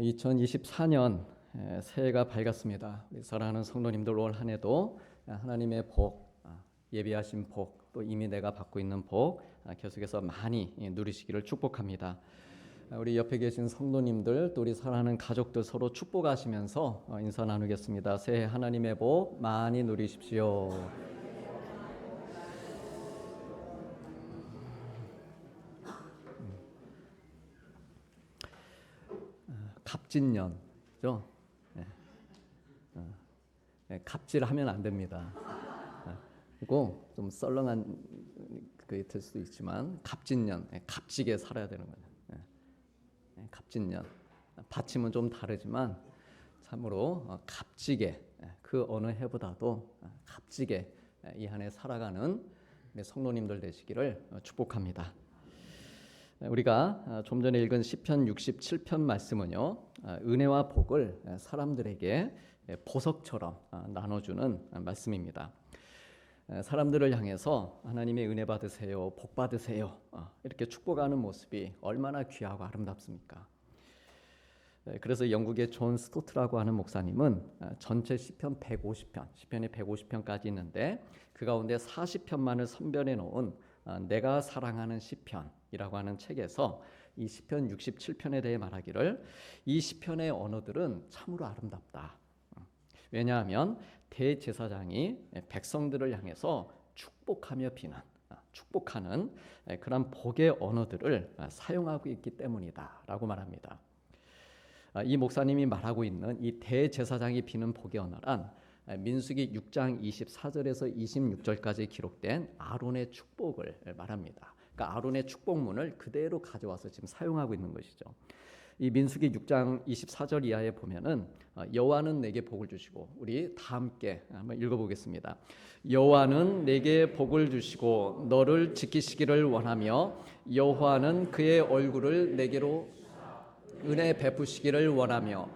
2024년 새해가 밝았습니다. 우리 사랑하는 성도님들 올 한해도 하나님의 복, 아, 예비하신 복, 또 이미 내가 받고 있는 복 아, 계속해서 많이 누리시기를 축복합니다. 아, 우리 옆에 계신 성도님들 또 우리 사랑하는 가족들 서로 축복하시면서 어, 인사 나누겠습니다. 새해 하나님의 복 많이 누리십시오. 갑진년죠. 네. 어, 네, 갑질하면 안 됩니다. 어, 그리고 좀 썰렁한 그게 될 수도 있지만 갑진년, 네, 값지게 살아야 되는 거죠. 네. 네, 갑진년 받침은 좀 다르지만 참으로 어, 값지게 네, 그 어느 해보다도 어, 값지게 이 한해 살아가는 성도님들 되시기를 어, 축복합니다. 우리가 아, 좀 전에 읽은 시편 67편 말씀은요. 아, 은혜와 복을 사람들에게 보석처럼 아, 나눠주는 말씀입니다. 사람들을 향해서 하나님의 은혜 받으세요, 복 받으세요 이렇게 축복하는 모습이 얼마나 귀하고 아름답습니까? 그래서 영국의 존 스토트라고 하는 목사님은 전체 시편 150편, 시편이 150편까지 있는데 그 가운데 40편만을 선별해 놓은 내가 사랑하는 시편 이라고 하는 책에서 이 시편 67편에 대해 말하기를 이 시편의 언어들은 참으로 아름답다. 왜냐하면 대제사장이 백성들을 향해서 축복하며 아, 축복하는 그런 복의 언어들을 사용하고 있기 때문이다라고 말합니다. 아, 이 목사님이 말하고 있는 이 대제사장이 비는 복의 언어란 민수기 6장 24절에서 26절까지 기록된 아론의 축복을 말합니다. 그러니까 아론의 축복문을 그대로 가져와서 지금 사용하고 있는 것이죠. 이 민수기 6장 24절 이하에 보면은 어, 여호와는 내게 복을 주시고 우리 다 함께 한번 읽어보겠습니다. 여호와는 내게 복을 주시고 너를 지키시기를 원하며 여호와는 그의 얼굴을 내게로 은혜 베푸시기를 원하며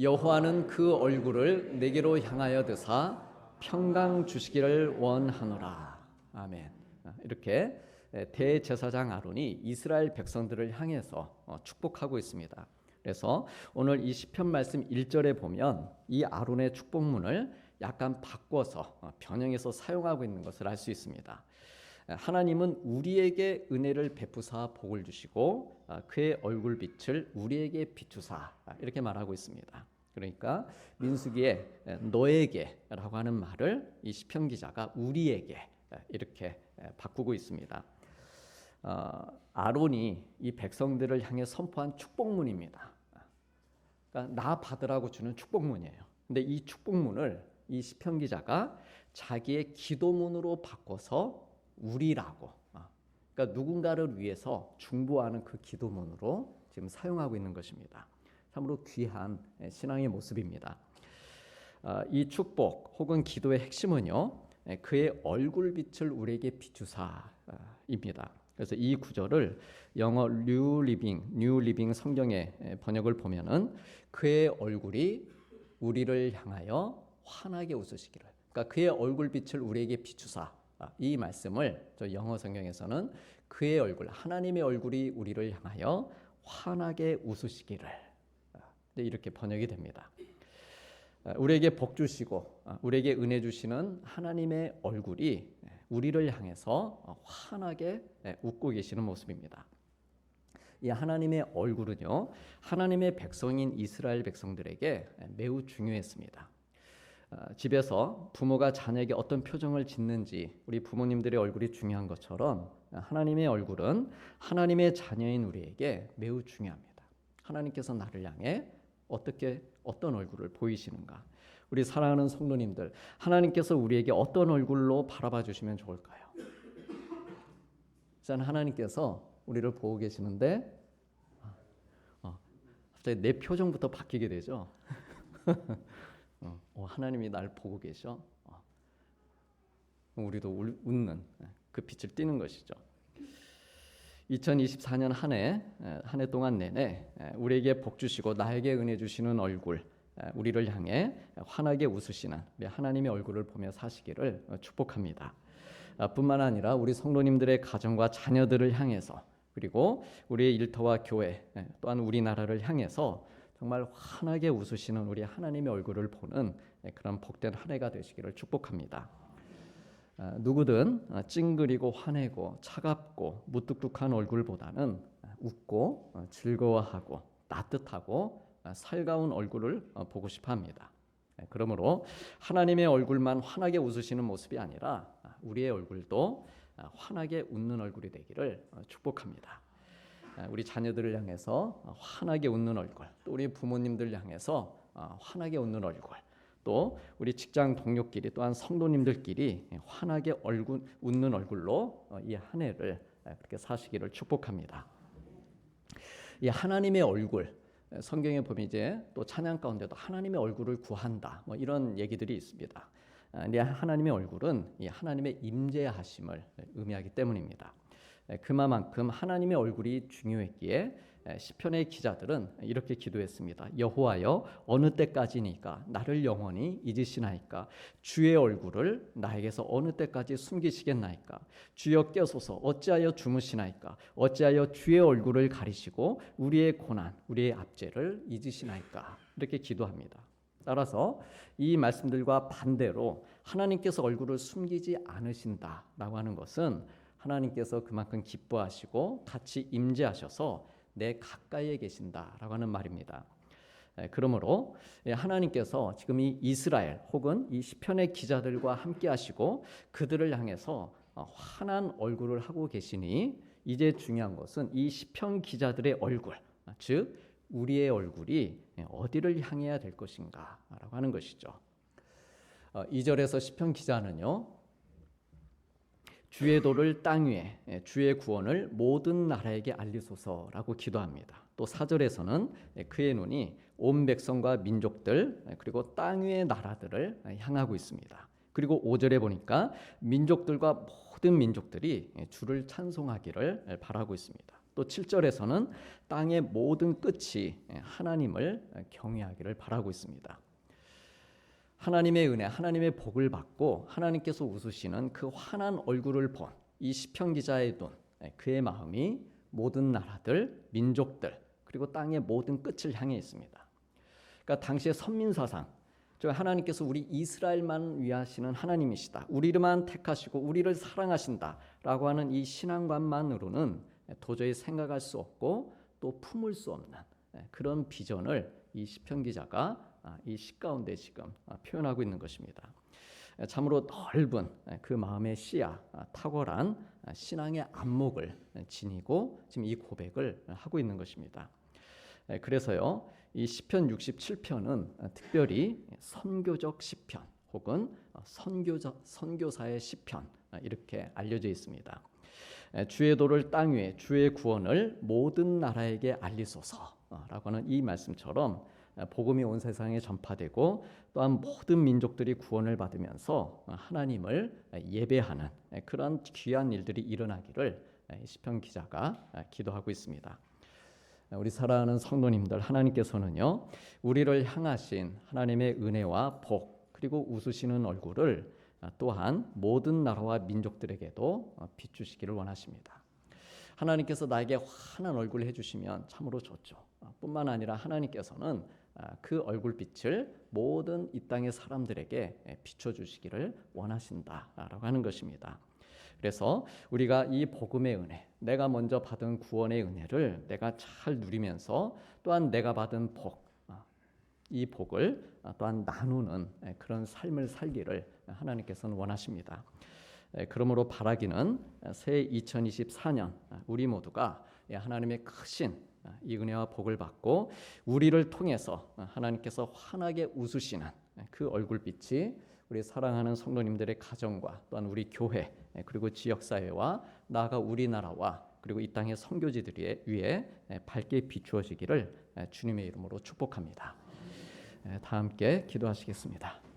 여호와는 그 얼굴을 내게로 향하여 드사 평강 주시기를 원하노라. 아멘. 이렇게 대제사장 아론이 이스라엘 백성들을 향해서 어, 축복하고 있습니다. 그래서 오늘 이 시편 말씀 1절에 보면 이 아론의 축복문을 약간 바꿔서 어, 변형해서 사용하고 있는 것을 알 수 있습니다. 하나님은 우리에게 은혜를 베푸사 복을 주시고 어, 그의 얼굴 빛을 우리에게 비추사 이렇게 말하고 있습니다. 그러니까 민수기에 너에게라고 하는 말을 이 시편 기자가 우리에게 이렇게 바꾸고 있습니다. 어, 아론이 이 백성들을 향해 선포한 축복문입니다. 그러니까 나 받으라고 주는 축복문이에요. 근데 이 축복문을 이 시편 기자가 자기의 기도문으로 바꿔서 우리라고 어, 그러니까 누군가를 위해서 중보하는 그 기도문으로 지금 사용하고 있는 것입니다. 참으로 귀한 신앙의 모습입니다. 어, 이 축복 혹은 기도의 핵심은요, 그의 얼굴 빛을 우리에게 비추사입니다. 그래서 이 구절을 영어 뉴 리빙, 뉴 리빙 성경의 번역을 보면은 그의 얼굴이 우리를 향하여 환하게 웃으시기를. 그러니까 그의 얼굴빛을 우리에게 비추사. 아, 이 말씀을 저 영어 성경에서는 그의 얼굴, 하나님의 얼굴이 우리를 향하여 환하게 웃으시기를. 아, 이렇게 번역이 됩니다. 아, 우리에게 복 주시고 우리에게 은혜 주시는 하나님의 얼굴이 우리를 향해서 어, 환하게 네, 웃고 계시는 모습입니다. 이 하나님의 얼굴은요, 하나님의 백성인 이스라엘 백성들에게 매우 중요했습니다. 어, 집에서 부모가 자녀에게 어떤 표정을 짓는지 우리 부모님들의 얼굴이 중요한 것처럼 하나님의 얼굴은 하나님의 자녀인 우리에게 매우 중요합니다. 하나님께서 나를 향해 어떻게 어떤 얼굴을 보이시는가? 우리 사랑하는 성도님들, 하나님께서 우리에게 어떤 얼굴로 바라봐 주시면 좋을까요? 일단 하나님께서 우리를 보고 계시는데 어, 갑자기 내 표정부터 바뀌게 되죠. 어, 어, 하나님이 날 보고 계셔. 어. 우리도 웃는 그 빛을 띠는 것이죠. 2024년 한 해, 한 해 동안 내내 우리에게 복 주시고 나에게 은혜 주시는 얼굴, 우리를 향해 환하게 웃으시는 우리 하나님의 얼굴을 보며 사시기를 축복합니다. 아, 뿐만 아니라 우리 성도님들의 가정과 자녀들을 향해서 그리고 우리의 일터와 교회 또한 우리나라를 향해서 정말 환하게 웃으시는 우리 하나님의 얼굴을 보는 그런 복된 한 해가 되시기를 축복합니다. 아, 누구든 아, 찡그리고 화내고 차갑고 무뚝뚝한 얼굴보다는 웃고 어, 즐거워하고 따뜻하고 아, 살가운 얼굴을 어, 보고 싶어 합니다. 예, 그러므로 하나님의 얼굴만 환하게 웃으시는 모습이 아니라 아, 우리의 얼굴도 아, 환하게 웃는 얼굴이 되기를 어, 축복합니다. 아, 우리 자녀들을 향해서 어, 환하게 웃는 얼굴, 또 우리 부모님들 향해서 어, 환하게 웃는 얼굴, 또 우리 직장 동료끼리 또한 성도님들끼리 환하게 얼굴 웃는 얼굴로 어, 이한 해를 예, 그렇게 사시기를 축복합니다. 이 하나님의 얼굴 예, 성경에 보면 이제 또 찬양 가운데도 하나님의 얼굴을 구한다 뭐 이런 얘기들이 있습니다. 아, 이 하나님의 얼굴은 이 하나님의 임재하심을 의미하기 때문입니다. 예, 그만큼 하나님의 얼굴이 중요했기에 예, 시편의 기자들은 이렇게 기도했습니다. 여호와여 어느 때까지니까 나를 영원히 잊으시나이까 주의 얼굴을 나에게서 어느 때까지 숨기시겠나이까 주여 껴소서 어찌하여 주무시나이까 어찌하여 주의 얼굴을 가리시고 우리의 고난 우리의 압제를 잊으시나이까 이렇게 기도합니다. 따라서 이 말씀들과 반대로 하나님께서 얼굴을 숨기지 않으신다라고 하는 것은 하나님께서 그만큼 기뻐하시고 같이 임재하셔서 내 가까이에 계신다라고 하는 말입니다. 예, 그러므로 예, 하나님께서 지금 이 이스라엘 혹은 이 시편의 기자들과 함께 하시고 그들을 향해서 어, 환한 얼굴을 하고 계시니 이제 중요한 것은 이 시편 기자들의 얼굴 즉 우리의 얼굴이 예, 어디를 향해야 될 것인가라고 하는 것이죠. 2절에서 시편 기자는요. 주의 도를 땅 위에 예, 주의 구원을 모든 나라에게 알리소서라고 기도합니다. 또 4절에서는 예, 그의 눈이 온 백성과 민족들 예, 그리고 땅 위의 나라들을 향하고 있습니다. 그리고 5절에 보니까 민족들과 모든 민족들이 주를 찬송하기를 바라고 있습니다. 또 7절에서는 땅의 모든 끝이 하나님을 경외하기를 바라고 있습니다. 하나님의 은혜, 하나님의 복을 받고 하나님께서 웃으시는 그 환한 얼굴을 본 이 시편 기자의 눈, 예, 그의 마음이 모든 나라들, 민족들 그리고 땅의 모든 끝을 향해 있습니다. 그러니까 당시의 선민 사상, 저 하나님께서 우리 이스라엘만 위하시는 하나님이시다. 우리를만 택하시고 우리를 사랑하신다라고 하는 이 신앙관만으로는 도저히 생각할 수 없고 또 품을 수 없는 예, 그런 비전을 이 시편 기자가 아, 이 시 가운데 지금 아, 표현하고 있는 것입니다. 참으로 넓은 그 마음의 씨야 아, 탁월한 신앙의 안목을 지니고 지금 이 고백을 하고 있는 것입니다. 그래서요 이 시편 67편은 특별히 선교적 시편 혹은 선교자 선교사의 시편 이렇게 알려져 있습니다. 주의 도를 땅 위에 주의 구원을 모든 나라에게 알리소서라고 하는 이 말씀처럼 복음이 온 세상에 전파되고 또한 모든 민족들이 구원을 받으면서 하나님을 예배하는 그런 귀한 일들이 일어나기를 시편 기자가 기도하고 있습니다. 우리 사랑하는 성도님들 하나님께서는요 우리를 향하신 하나님의 은혜와 복 그리고 웃으시는 얼굴을 또한 모든 나라와 민족들에게도 비추시기를 원하십니다. 하나님께서 나에게 환한 얼굴을 해주시면 참으로 좋죠. 뿐만 아니라 하나님께서는 아, 그 얼굴빛을 모든 이 땅의 사람들에게 비춰주시기를 원하신다라고 하는 것입니다. 그래서 우리가 이 복음의 은혜, 내가 먼저 받은 구원의 은혜를 내가 잘 누리면서 또한 내가 받은 복, 아, 이 복을 아, 또한 나누는 그런 삶을 살기를 하나님께서는 원하십니다. 그러므로 바라기는 새 2024년 우리 모두가 하나님의 크신 이 은혜와 복을 받고 우리를 통해서 하나님께서 환하게 웃으시는 그 얼굴빛이 우리 사랑하는 성도님들의 가정과 또한 우리 교회 그리고 지역 사회와 나아가 우리나라와 그리고 이 땅의 선교지들 위에 밝게 비추어지기를 주님의 이름으로 축복합니다. 다 함께 기도하시겠습니다.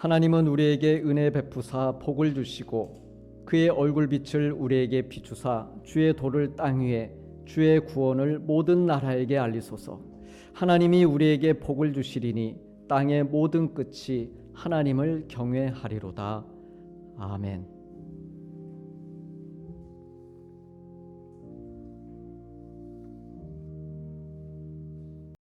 하나님은 우리에게 은혜 베푸사 복을 주시고 그의 얼굴빛을 우리에게 비추사 주의 도를 땅 위에 주의 구원을 모든 나라에게 알리소서. 하나님이 우리에게 복을 주시리니 땅의 모든 끝이 하나님을 경외하리로다. 아멘.